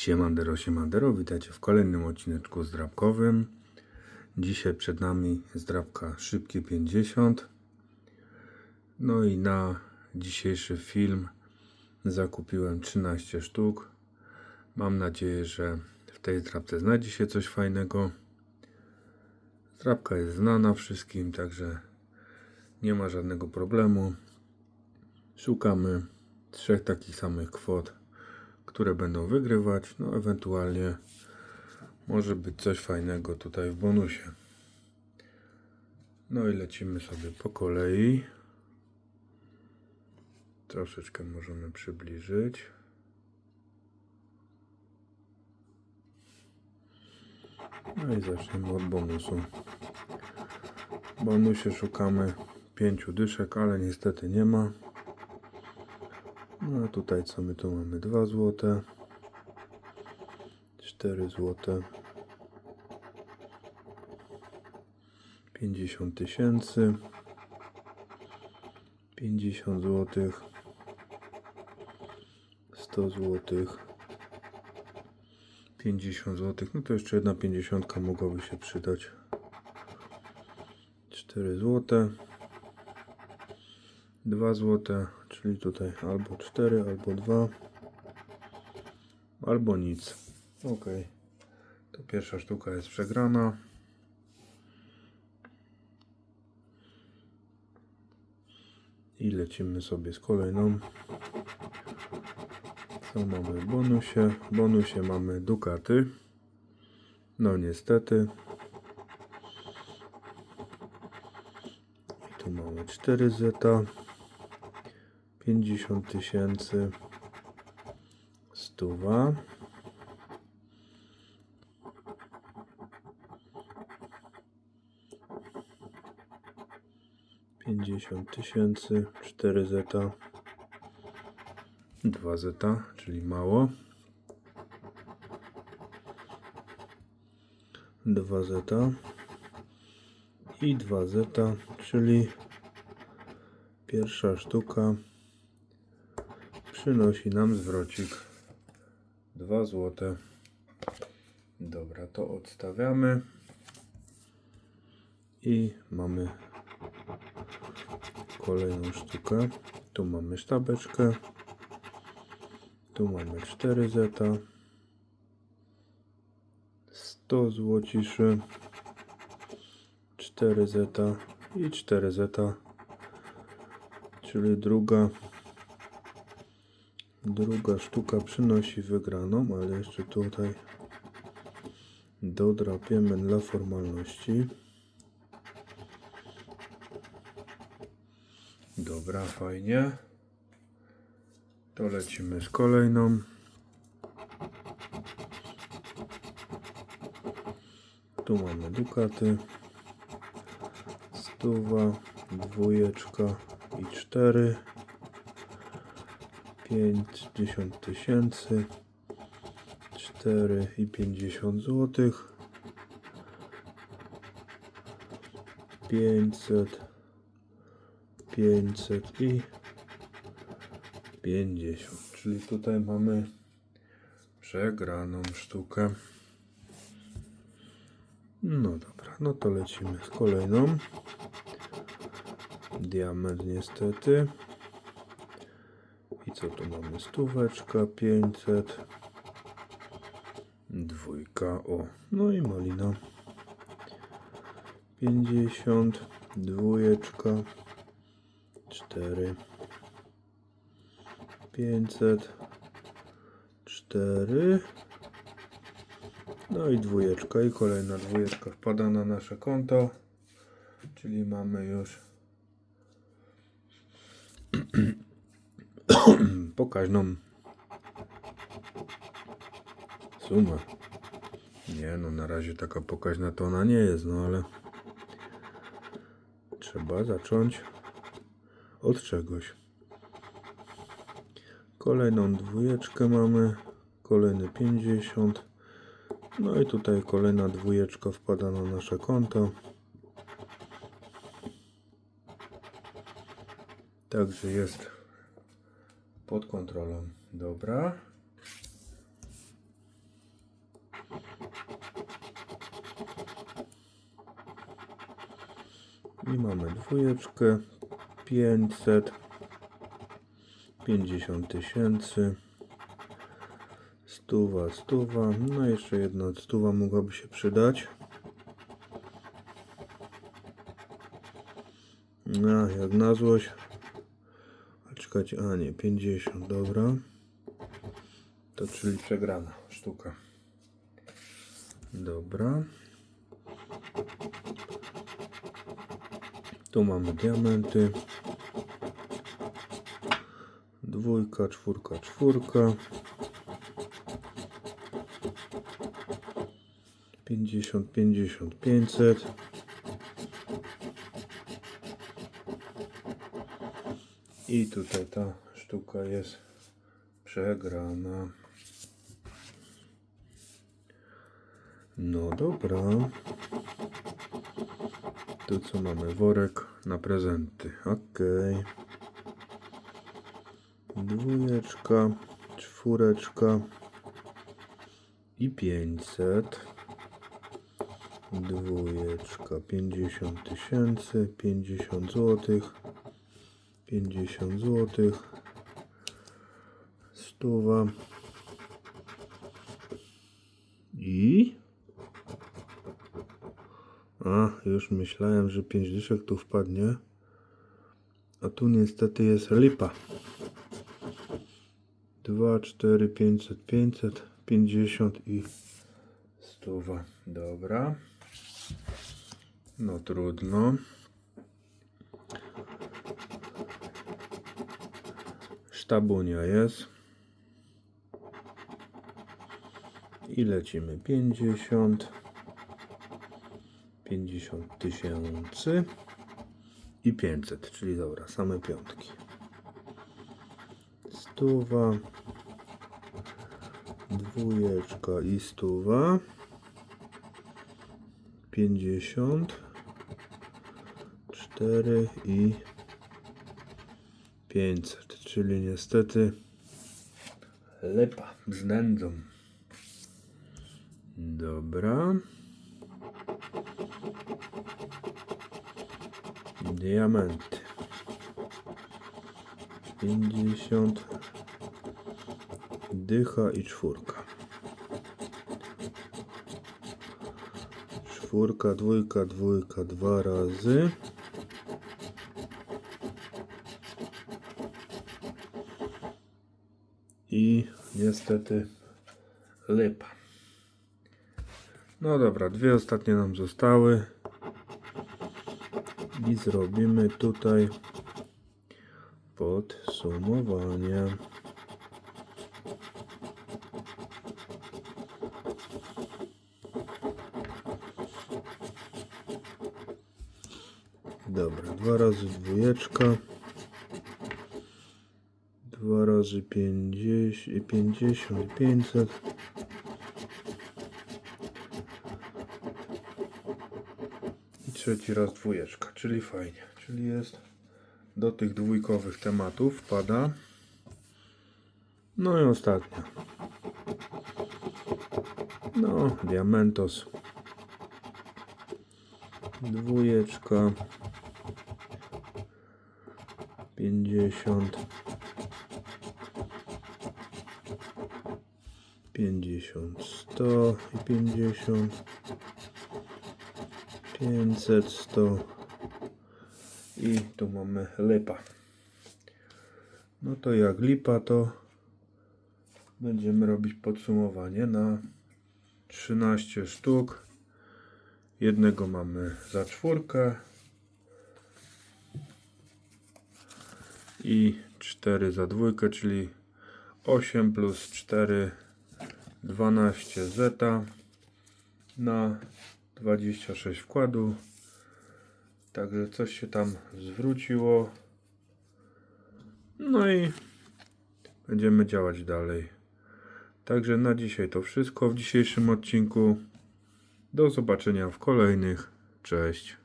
Siemandero, siemandero, witajcie w kolejnym odcineczku zdrabkowym. Dzisiaj przed nami zdrabka Szybkie 50. No i na dzisiejszy film zakupiłem 13 sztuk. Mam nadzieję, że w tej zdrabce znajdzie się coś fajnego. Zdrabka jest znana wszystkim, także nie ma żadnego problemu. Szukamy trzech takich samych kwot które będą wygrywać. No, ewentualnie może być coś fajnego tutaj w bonusie. No i lecimy sobie po kolei. Troszeczkę możemy przybliżyć. No i zaczniemy od bonusu. W bonusie szukamy pięciu dyszek, ale niestety nie ma. No a tutaj co my tu mamy? 2 złote, 4 złote, 50 tysięcy, 50 złotych, 100 złotych, 50 złotych. No to jeszcze jedna 50 mogłaby się przydać. 4 złote. 2 złote, czyli tutaj albo 4, albo 2, albo nic. Ok, to pierwsza sztuka jest przegrana. I lecimy sobie z kolejną. Co mamy w bonusie? W bonusie mamy dukaty. No niestety. I tu mamy 4 zeta. 50 tysięcy stuwa. pięćdziesiąt tysięcy cztery zeta dwa zeta czyli mało. dwa zeta i dwa zeta czyli pierwsza sztuka przynosi nam zwrocik. 2 złote. Dobra, to odstawiamy. I mamy kolejną sztukę. Tu mamy sztabeczkę, tu mamy 4 zeta, 100 złociszy, 4 zeta i 4 zeta, czyli druga Druga sztuka przynosi wygraną, ale jeszcze tutaj dodrapiemy dla formalności. Dobra, fajnie. To lecimy z kolejną. Tu mamy dukaty. Stuwa, dwójeczka i cztery. 50 tysięcy 4 i 50 złotych 500 500 i 50 czyli tutaj mamy przegraną sztukę. No dobra no to lecimy z kolejną. Diament niestety co tu mamy? Stóweczka, 500. Dwójka, o. No i malina. 50. Dwójeczka. 4. 500. 4. No i dwójeczka. I kolejna dwójeczka wpada na nasze konto. Czyli mamy już pokaźną sumę. Nie no, na razie taka pokaźna to ona nie jest, no ale trzeba zacząć od czegoś. Kolejną dwójeczkę mamy, kolejny 50. No i tutaj kolejna dwójeczka wpada na nasze konto. Także jest pod kontrolą. Dobra. I mamy dwójeczkę. 500 50 tysięcy. Stuwa, stuwa. No jeszcze jedna stuwa mogłaby się przydać. No jak na złość czekajcie, a nie 50, dobra. To czyli przegrana sztuka. Dobra. Tu mamy diamenty. Dwójka, czwórka, czwórka. 50, 50, 500. I tutaj ta sztuka jest przegrana. No dobra. Tu co mamy? Worek na prezenty. Okej. Dwójeczka, czwóreczka i 500. Dwójeczka, 50 tysięcy, 50 złotych, 50 złotych, stuwa i a, już myślałem, że 5 dyszek tu wpadnie. A tu niestety jest lipa. 2, 4, 500, 500, 50 i 100. Dobra. No trudno. Sztabunia jest. I lecimy 50. 50 tysięcy i 500, czyli dobra, same piątki. Stuwa, dwójeczka i stuwa, 50, 4 i 500, czyli niestety lepa z nędzą. Dobra. Diamenty. 50 dycha i czwórka. Czwórka, dwójka, dwójka, dwa razy. I niestety lipa. No dobra, dwie ostatnie nam zostały. I zrobimy tutaj podsumowanie. Dobra, dwa razy dwójeczka. Dwa razy pięćdziesiąt, pięćdziesiąt, pięćset. I trzeci raz dwójeczka, czyli fajnie. Czyli jest do tych dwójkowych tematów wpada. No i ostatnia. No, Diamentos. Dwójeczka. 50. 50, 100 i 50. 500, 100 i tu mamy lipa. No to jak lipa, to będziemy robić podsumowanie na 13 sztuk. Jednego mamy za czwórkę i 4 za dwójkę, czyli 8 plus 4 12 zeta na 26 wkładu. Także coś się tam zwróciło. No i będziemy działać dalej. Także na dzisiaj to wszystko w dzisiejszym odcinku. Do zobaczenia w kolejnych. Cześć.